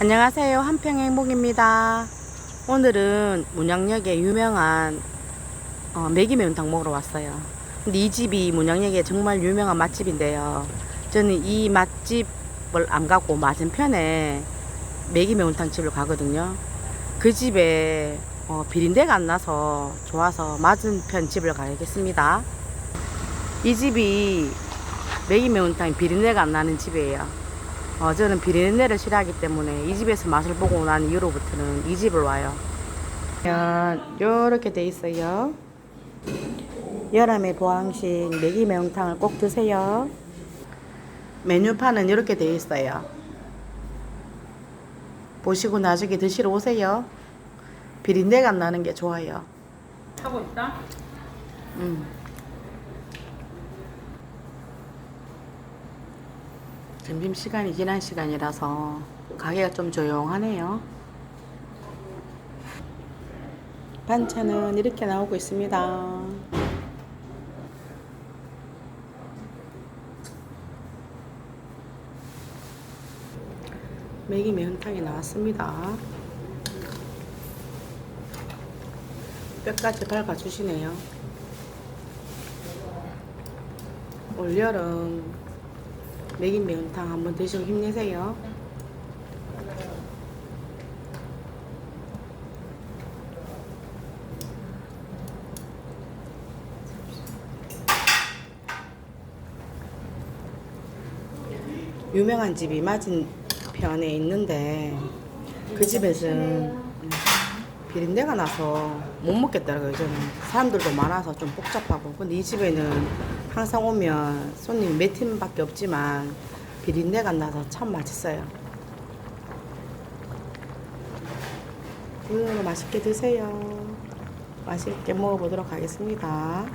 안녕하세요. 한평행복입니다. 오늘은 문양역에 유명한 어, 매기 매운탕 먹으러 왔어요. 근데 이 집이 문양역에 정말 유명한 맛집인데요. 저는 이 맛집을 안 가고 맞은편에 매기 매운탕 집을 가거든요. 그 집에 어, 비린내가 안 나서 좋아서 맞은편 집을 가야겠습니다. 이 집이 매기 매운탕 비린내가 안 나는 집이에요. 어, 저는 비린내를 싫어하기 때문에 이 집에서 맛을 보고 난 이후로부터는 이 집을 와요. 이렇게 돼 있어요. 열암의 보양식 매기 매운탕을 꼭 드세요. 메뉴판은 이렇게 돼 있어요. 보시고 나중에 드시러 오세요. 비린내가 안 나는 게 좋아요. 하고 있다? 음. 점심 시간이 지난 시간이라서 가게가 좀 조용하네요. 반찬은 이렇게 나오고 있습니다. 매기 매운탕이 나왔습니다. 뼈까지 밟아주시네요. 올여름 매긴 매운탕 한번 드시고 힘내세요. 유명한 집이 맞은 편에 있는데 그 집에서는 비린내가 나서 못 먹겠더라고요 저는 사람들도 많아서 좀 복잡하고 근데 이 집에는 항상 오면 손님 몇 팀밖에 없지만 비린내가 나서 참 맛있어요. 오늘 맛있게 드세요. 맛있게 먹어보도록 하겠습니다